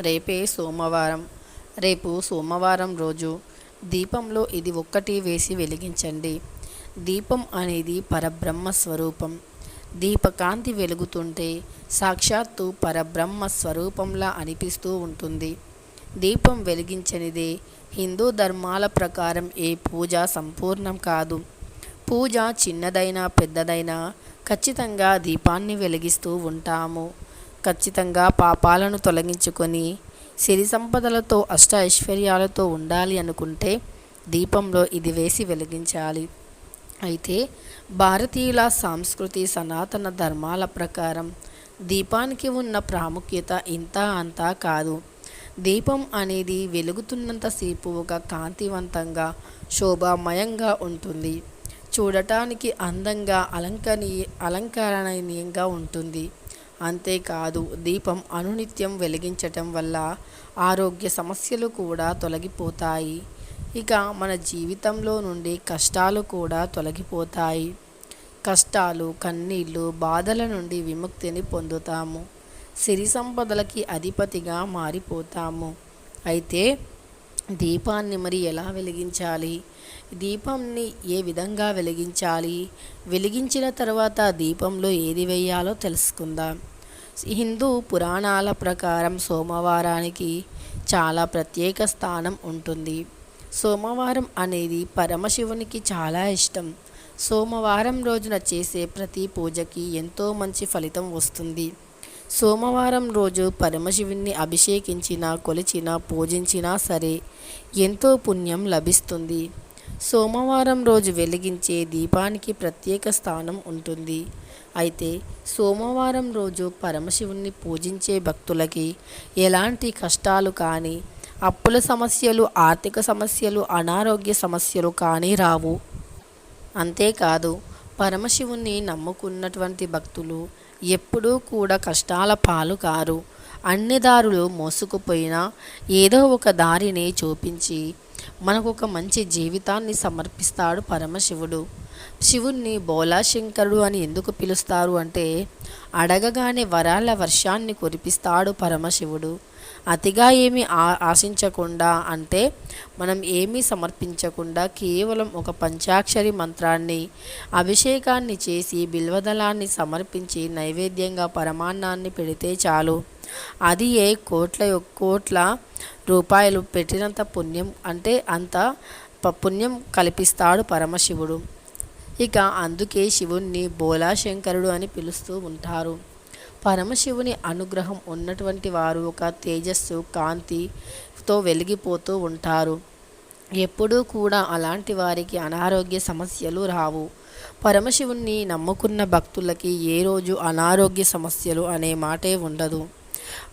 రేపే సోమవారం. రేపు సోమవారం రోజు దీపంలో ఇది ఒక్కటి వేసి వెలిగించండి. దీపం అనేది పరబ్రహ్మ స్వరూపం. దీపకాంతి వెలుగుతుంటే సాక్షాత్తు పరబ్రహ్మ స్వరూపంలా అనిపిస్తూ ఉంటుంది. దీపం వెలిగించనిదే హిందూ ధర్మాల ప్రకారం ఏ పూజ సంపూర్ణం కాదు. పూజ చిన్నదైనా పెద్దదైనా ఖచ్చితంగా దీపాన్ని వెలిగిస్తూ ఉంటాము. ఖచ్చితంగా పాపాలను తొలగించుకొని సిరి సంపదలతో అష్ట ఐశ్వర్యాలతో ఉండాలి అనుకుంటే దీపంలో ఇది వేసి వెలిగించాలి. అయితే భారతీయుల సాంస్కృతి సనాతన ధర్మాల ప్రకారం దీపానికి ఉన్న ప్రాముఖ్యత ఇంత అంతా కాదు. దీపం అనేది వెలుగుతున్నంతసేపు ఒక కాంతివంతంగా శోభామయంగా ఉంటుంది. చూడటానికి అందంగా అలంకనీ అలంకరణీయంగా ఉంటుంది. అంతేకాదు దీపం అనునిత్యం వెలిగించటం వల్ల ఆరోగ్య సమస్యలు కూడా తొలగిపోతాయి. ఇక మన జీవితంలో నుండి కష్టాలు కూడా తొలగిపోతాయి. కష్టాలు కన్నీళ్ళు బాధల నుండి విముక్తిని పొందుతాము. సిరి సంపదలకి అధిపతిగా మారిపోతాము. అయితే దీపాన్ని మరి ఎలా వెలిగించాలి? దీపంని ఏ విధంగా వెలిగించాలి? వెలిగించిన తర్వాత దీపంలో ఏది వేయాలో తెలుసుకుందాం. హిందూ పురాణాల ప్రకారం సోమవారానికి చాలా ప్రత్యేక స్థానం ఉంటుంది. సోమవారం అనేది పరమశివునికి చాలా ఇష్టం. సోమవారం రోజున చేసే ప్రతి పూజకి ఎంతో మంచి ఫలితం వస్తుంది. సోమవారం రోజు పరమశివుని అభిషేకించిన కొలిచిన పూజించినా సరే ఎంతో పుణ్యం లభిస్తుంది. సోమవారం రోజు వెలిగించే దీపానికి ప్రత్యేక స్థానం ఉంటుంది. అయితే సోమవారం రోజు పరమశివుణ్ణి పూజించే భక్తులకి ఎలాంటి కష్టాలు కానీ అప్పుల సమస్యలు ఆర్థిక సమస్యలు అనారోగ్య సమస్యలు కానీ రావు. అంతేకాదు పరమశివుణ్ణి నమ్ముకున్నటువంటి భక్తులు ఎప్పుడూ కూడా కష్టాల పాలు కారు. అన్ని దారులు మోసుకుపోయినా ఏదో ఒక దారిని చూపించి మనకు ఒక మంచి జీవితాన్ని సమర్పిస్తాడు పరమశివుడు. శివుణ్ణి బోలాశంకరుడు అని ఎందుకు పిలుస్తారు అంటే అడగగానే వరాల వర్షాన్ని కురిపిస్తాడు పరమశివుడు. అతిగా ఏమి ఆశించకుండా అంటే మనం ఏమీ సమర్పించకుండా కేవలం ఒక పంచాక్షరి మంత్రాన్ని అభిషేకాన్ని చేసి బిల్వదళాన్ని సమర్పించి నైవేద్యంగా పరమాన్నాన్ని పెడితే చాలు. అది ఏ కోట్ల కోట్ల రూపాయలు పెట్టినంత పుణ్యం అంటే అంత పుణ్యం కల్పిస్తాడు పరమశివుడు. ఇక అందుకే శివుణ్ణి బోలాశంకరుడు అని పిలుస్తూ ఉంటారు. పరమశివుని అనుగ్రహం ఉన్నటువంటి వారు ఒక తేజస్సు కాంతితో వెలిగిపోతూ ఉంటారు. ఎప్పుడూ కూడా అలాంటి వారికి అనారోగ్య సమస్యలు రావు. పరమశివుణ్ణి నమ్ముకున్న భక్తులకి ఏ రోజు అనారోగ్య సమస్యలు అనే మాటే ఉండదు.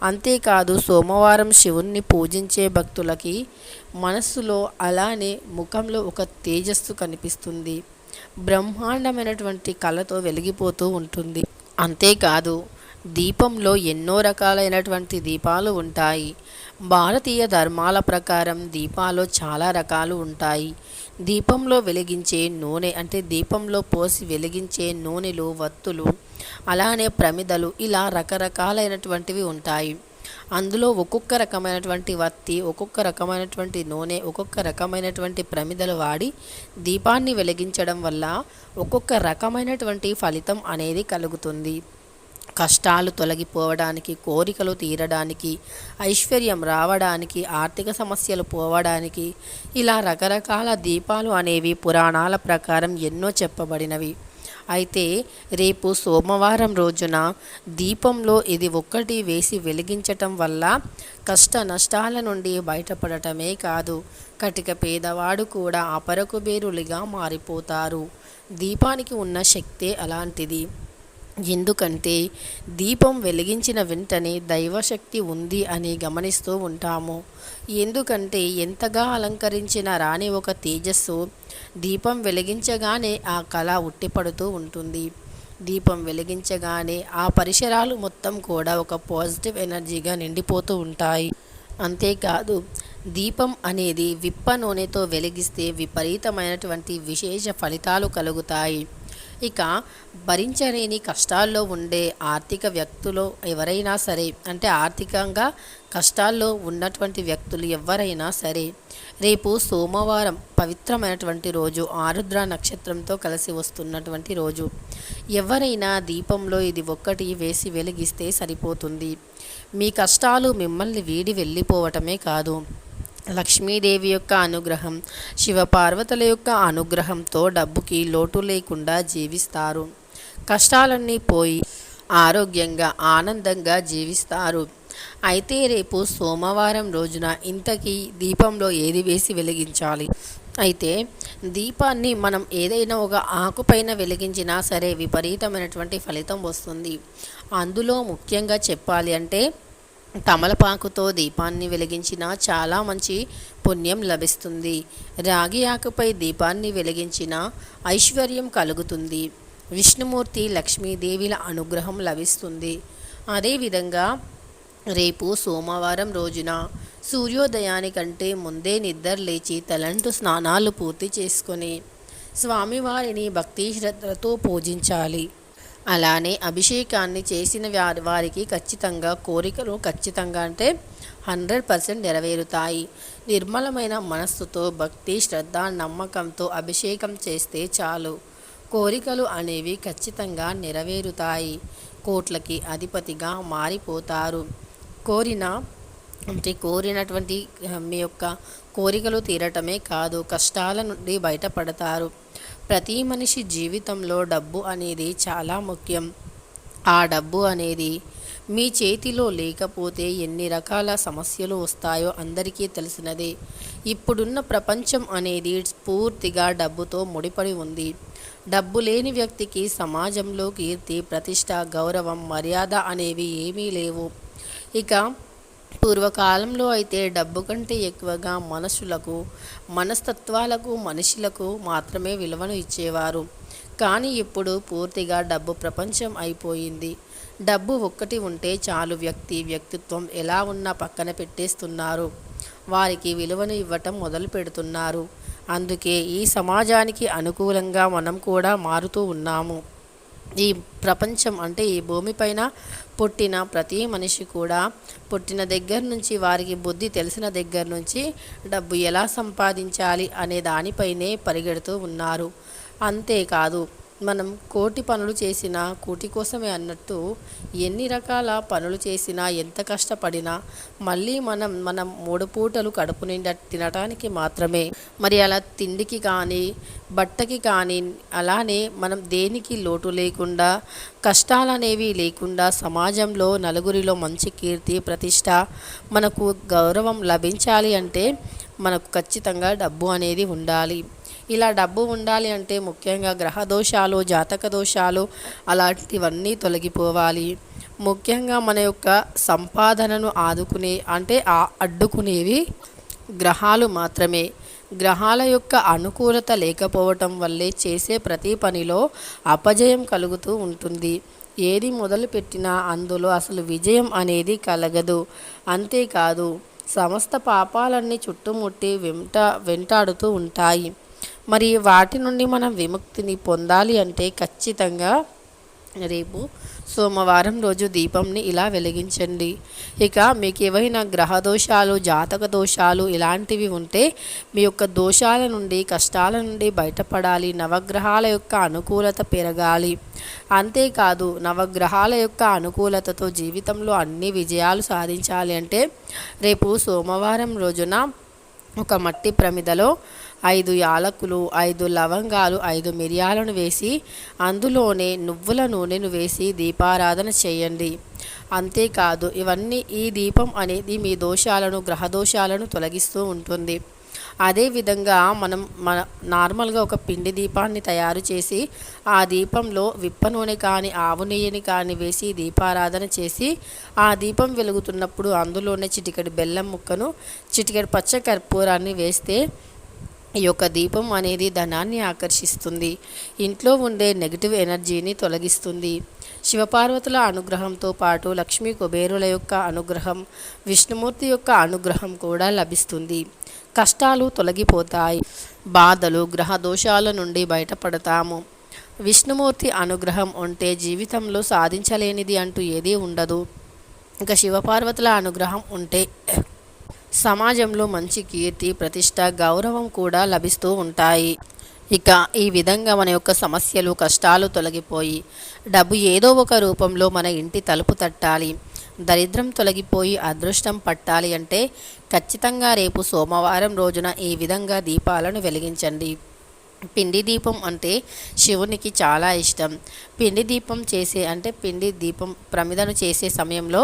అంతేకాదు సోమవారం శివుణ్ణి పూజించే భక్తులకి మనస్సులో అలానే ముఖంలో ఒక తేజస్సు కనిపిస్తుంది. బ్రహ్మాండమైనటువంటి కళతో వెలిగిపోతూ ఉంటుంది. అంతేకాదు దీపంలో ఎన్నో రకాలైనటువంటి దీపాలు ఉంటాయి. భారతీయ ధర్మాల ప్రకారం దీపాలు చాలా రకాలు ఉంటాయి. దీపంలో వెలిగించే నూనె అంటే దీపంలో పోసి వెలిగించే నూనెలు వత్తులు అలానే ప్రమిదలు ఇలా రకరకాలైనటువంటివి ఉంటాయి. అందులో ఒక్కొక్క రకమైనటువంటి వత్తి ఒక్కొక్క రకమైనటువంటి నూనె ఒక్కొక్క రకమైనటువంటి ప్రమిదలు వాడి దీపాన్ని వెలిగించడం వల్ల ఒక్కొక్క రకమైనటువంటి ఫలితం అనేది కలుగుతుంది. కష్టాలు తొలగిపోవడానికి కోరికలు తీరడానికి ఐశ్వర్యం రావడానికి ఆర్థిక సమస్యలు పోవడానికి ఇలా రకరకాల దీపాలు అనేవి పురాణాల ప్రకారం ఎన్నో చెప్పబడినవి. అయితే రేపు సోమవారం రోజున దీపంలో ఇది ఒక్కటి వేసి వెలిగించటం వల్ల కష్ట నష్టాల నుండి బయటపడటమే కాదు కటిక పేదవాడు కూడా అపరకు బేరులుగా మారిపోతారు. దీపానికి ఉన్న శక్తే అలాంటిది. ఎందుకంటే దీపం వెలిగించిన వెంటనే దైవశక్తి ఉంది అని గమనిస్తూ ఉంటాము. ఎందుకంటే ఎంతగా అలంకరించిన రాని ఒక తేజస్సు దీపం వెలిగించగానే ఆ కళ ఉట్టిపడుతూ ఉంటుంది. దీపం వెలిగించగానే ఆ పరిసరాలు మొత్తం కూడా ఒక పాజిటివ్ ఎనర్జీగా నిండిపోతూ ఉంటాయి. అంతేకాదు దీపం అనేది విప్ప నూనెతో వెలిగిస్తే విపరీతమైనటువంటి విశేష ఫలితాలు కలుగుతాయి. ఇక భరించలేని కష్టాల్లో ఉండే ఆర్థిక వ్యక్తులు ఎవరైనా సరే అంటే ఆర్థికంగా కష్టాల్లో ఉన్నటువంటి వ్యక్తులు ఎవరైనా సరే రేపు సోమవారం పవిత్రమైనటువంటి రోజు ఆరుద్ర నక్షత్రంతో కలిసి వస్తున్నటువంటి రోజు. ఎవరైనా దీపంలో ఇది ఒక్కటి వేసి వెలిగిస్తే సరిపోతుంది. మీ కష్టాలు మిమ్మల్ని వీడి వెళ్ళిపోవటమే కాదు. లక్ష్మీదేవి యొక్క అనుగ్రహం శివపార్వతుల యొక్క అనుగ్రహంతో డబ్బుకి లోటు లేకుండా జీవిస్తారు. కష్టాలన్నీ పోయి ఆరోగ్యంగా ఆనందంగా జీవిస్తారు. అయితే రేపు సోమవారం రోజున ఇంతకీ దీపంలో ఏది వేసి వెలిగించాలి? అయితే దీపాన్ని మనం ఏదైనా ఒక ఆకుపైన వెలిగించినా సరే విపరీతమైనటువంటి ఫలితం వస్తుంది. అందులో ముఖ్యంగా చెప్పాలి అంటే తమలపాకుతో దీపాన్ని వెలిగించిన చాలా మంచి పుణ్యం లభిస్తుంది. రాగి ఆకుపై దీపాన్ని వెలిగించిన ఐశ్వర్యం కలుగుతుంది. విష్ణుమూర్తి లక్ష్మీదేవిల అనుగ్రహం లభిస్తుంది. అదేవిధంగా రేపు సోమవారం రోజున సూర్యోదయానికంటే ముందే నిద్ర లేచి తలంటు స్నానాలు పూర్తి చేసుకొని స్వామివారిని భక్తి శ్రద్ధలతో పూజించాలి. అలానే అభిషేకాన్ని చేసిన వారి వారికి ఖచ్చితంగా కోరికలు ఖచ్చితంగా అంటే హండ్రెడ్ పర్సెంట్ నెరవేరుతాయి. నిర్మలమైన మనస్సుతో భక్తి శ్రద్ధ నమ్మకంతో అభిషేకం చేస్తే చాలు. కోరికలు అనేవి ఖచ్చితంగా నెరవేరుతాయి. కోట్లకి అధిపతిగా మారిపోతారు. కోరిన అంటే కోరినటువంటి మీ యొక్క కోరికలు తీరటమే కాదు కష్టాల నుండి బయటపడతారు. ప్రతి మనిషి జీవితంలో డబ్బు అనేది చాలా ముఖ్యం. ఆ డబ్బు అనేది మీ చేతిలో లేకపోతే ఎన్ని రకాల సమస్యలు వస్తాయో అందరికీ తెలిసినదే. ఇప్పుడున్న ప్రపంచం అనేది పూర్తిగా డబ్బుతో ముడిపడి ఉంది. డబ్బు లేని వ్యక్తికి సమాజంలో కీర్తి ప్రతిష్ట గౌరవం మర్యాద అనేవి ఏమీ లేవు. ఇక పూర్వకాలంలో అయితే డబ్బు కంటే ఎక్కువగా మనసులకు మనస్తత్వాలకు మనుషులకు మాత్రమే విలువను ఇచ్చేవారు. కానీ ఇప్పుడు పూర్తిగా డబ్బు ప్రపంచం అయిపోయింది. డబ్బు ఒక్కటి ఉంటే చాలు వ్యక్తి వ్యక్తిత్వం ఎలా ఉన్నా పక్కన పెట్టేస్తున్నారు. వారికి విలువను ఇవ్వటం మొదలు పెడుతున్నారు. అందుకే ఈ సమాజానికి అనుకూలంగా మనం కూడా మారుతూ ఉన్నాము. ఈ ప్రపంచం అంటే ఈ భూమిపైన పుట్టిన ప్రతి మనిషి కూడా పుట్టిన దగ్గర నుంచి వారికి బుద్ధి తెలిసిన దగ్గర నుంచి డబ్బు ఎలా సంపాదించాలి అనే దానిపైనే పరిగెడుతూ ఉన్నారు. అంతేకాదు మనం కోటి పనులు చేసినా కూటి కోసమే అన్నట్టు ఎన్ని రకాల పనులు చేసినా ఎంత కష్టపడినా మళ్ళీ మనం మనం మూడు పూటలు కడుపు నిండా తినటానికి మాత్రమే. మరి అలా తిండికి కానీ బట్టకి కానీ అలానే మనం దేనికి లోటు లేకుండా కష్టాలనేవి లేకుండా సమాజంలో నలుగురిలో మంచి కీర్తి ప్రతిష్ట మనకు గౌరవం లభించాలి అంటే మనకు ఖచ్చితంగా డబ్బు అనేది ఉండాలి. ఇలా డబ్బు ఉండాలి అంటే ముఖ్యంగా గ్రహ దోషాలు జాతక దోషాలు అలాంటివన్నీ తొలగిపోవాలి. ముఖ్యంగా మన యొక్క సంపాదనను ఆదుకునే అంటే ఆ అడ్డుకునేవి గ్రహాలు మాత్రమే. గ్రహాల యొక్క అనుకూలత లేకపోవటం వల్లే చేసే ప్రతి పనిలో అపజయం కలుగుతూ ఉంటుంది. ఏది మొదలుపెట్టినా అందులో అసలు విజయం అనేది కలగదు. అంతేకాదు సమస్త పాపాలన్నీ చుట్టుముట్టి వెంట వెంటాడుతూ ఉంటాయి. మరి వాటి నుండి మనం విముక్తిని పొందాలి అంటే ఖచ్చితంగా రేపు సోమవారం రోజు దీపంని ఇలా వెలిగించండి. ఇక మీకు ఏవైనా గ్రహ దోషాలు జాతక దోషాలు ఇలాంటివి ఉంటే మీ యొక్క దోషాల నుండి కష్టాల నుండి బయటపడాలి. నవగ్రహాల యొక్క అనుకూలత పెరగాలి. అంతేకాదు నవగ్రహాల యొక్క అనుకూలతతో జీవితంలో అన్ని విజయాలు సాధించాలి అంటే రేపు సోమవారం రోజున ఒక మట్టి ప్రమిదలో ఐదు యాలకులు ఐదు లవంగాలు ఐదు మిరియాలను వేసి అందులోనే నువ్వుల నూనెను వేసి దీపారాధన చేయండి. అంతేకాదు ఇవన్నీ ఈ దీపం అనేది మీ దోషాలను గ్రహ దోషాలను తొలగిస్తూ ఉంటుంది. అదేవిధంగా మనం మన నార్మల్గా ఒక పిండి దీపాన్ని తయారు చేసి ఆ దీపంలో విప్ప నూనె కానీ ఆవు నెయ్యిని కానీ వేసి దీపారాధన చేసి ఆ దీపం వెలుగుతున్నప్పుడు అందులోనే చిటికెడు బెల్లం ముక్కను చిటికెడు పచ్చ కర్పూరాన్ని వేస్తే ఈ యొక్క దీపం అనేది ధనాన్ని ఆకర్షిస్తుంది. ఇంట్లో ఉండే నెగిటివ్ ఎనర్జీని తొలగిస్తుంది. శివపార్వతుల అనుగ్రహంతో పాటు లక్ష్మీ కుబేరుల యొక్క అనుగ్రహం విష్ణుమూర్తి యొక్క అనుగ్రహం కూడా లభిస్తుంది. కష్టాలు తొలగిపోతాయి. బాధలు గ్రహ దోషాల నుండి బయటపడతాము. విష్ణుమూర్తి అనుగ్రహం ఉంటే జీవితంలో సాధించలేనిది అంటూ ఏదీ ఉండదు. ఇంకా శివపార్వతుల అనుగ్రహం ఉంటే సమాజంలో మంచి కీర్తి ప్రతిష్ట గౌరవం కూడా లభిస్తూ ఉంటాయి. ఇక ఈ విధంగా మన యొక్క సమస్యలు కష్టాలు తొలగిపోయి డబ్బు ఏదో ఒక రూపంలో మన ఇంటి తలుపు తట్టాలి. దరిద్రం తొలగిపోయి అదృష్టం పట్టాలి అంటే ఖచ్చితంగా రేపు సోమవారం రోజున ఈ విధంగా దీపాలను వెలిగించండి. పిండి దీపం అంటే శివునికి చాలా ఇష్టం. పిండి దీపం చేసే అంటే పిండి దీపం ప్రమిదను చేసే సమయంలో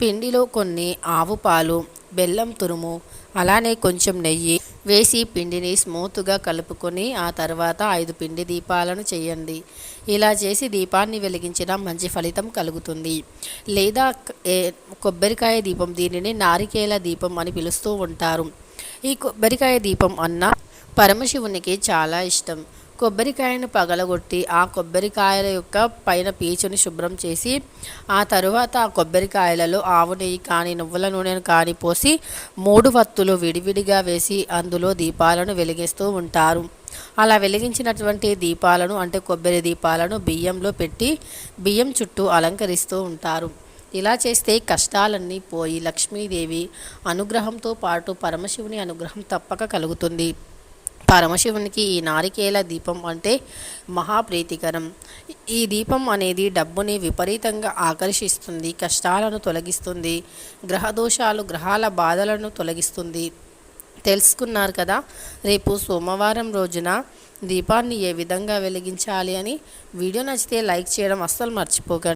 పిండిలో కొన్ని ఆవు పాలు బెల్లం తురుము అలానే కొంచెం నెయ్యి వేసి పిండిని స్మూత్గా కలుపుకొని ఆ తర్వాత ఐదు పిండి దీపాలను చేయండి. ఇలా చేసి దీపాన్ని వెలిగించిన మంచి ఫలితం కలుగుతుంది. లేదా కొబ్బరికాయ దీపం దీనిని నారికేల దీపం అని పిలుస్తూ ఉంటారు. ఈ కొబ్బరికాయ దీపం అన్న పరమశివునికి చాలా ఇష్టం. కొబ్బరికాయను పగలగొట్టి ఆ కొబ్బరికాయల యొక్క పైన పీచుని శుభ్రం చేసి ఆ తరువాత ఆ కొబ్బరికాయలలో ఆవు నెయ్యి కానీ నువ్వుల నూనెను కానీ పోసి మూడు వత్తులు విడివిడిగా వేసి అందులో దీపాలను వెలిగిస్తూ ఉంటారు. అలా వెలిగించినటువంటి దీపాలను అంటే కొబ్బరి దీపాలను బియ్యంలో పెట్టి బియ్యం చుట్టూ అలంకరిస్తూ ఉంటారు. ఇలా చేస్తే కష్టాలన్నీ పోయి లక్ష్మీదేవి అనుగ్రహంతో పాటు పరమశివుని అనుగ్రహం తప్పక కలుగుతుంది. పరమశివునికి ఈ నారికేల దీపం అంటే మహాప్రీతికరం. ఈ దీపం అనేది డబ్బుని విపరీతంగా ఆకర్షిస్తుంది కష్టాలను తొలగిస్తుంది గ్రహదోషాలు గ్రహాల బాధలను తొలగిస్తుంది. తెలుసుకున్నారు కదా రేపు సోమవారం రోజున దీపాన్ని ఏ విధంగా వెలిగించాలి అని? వీడియో నచ్చితే లైక్ చేయడం అస్సలు మర్చిపోకండి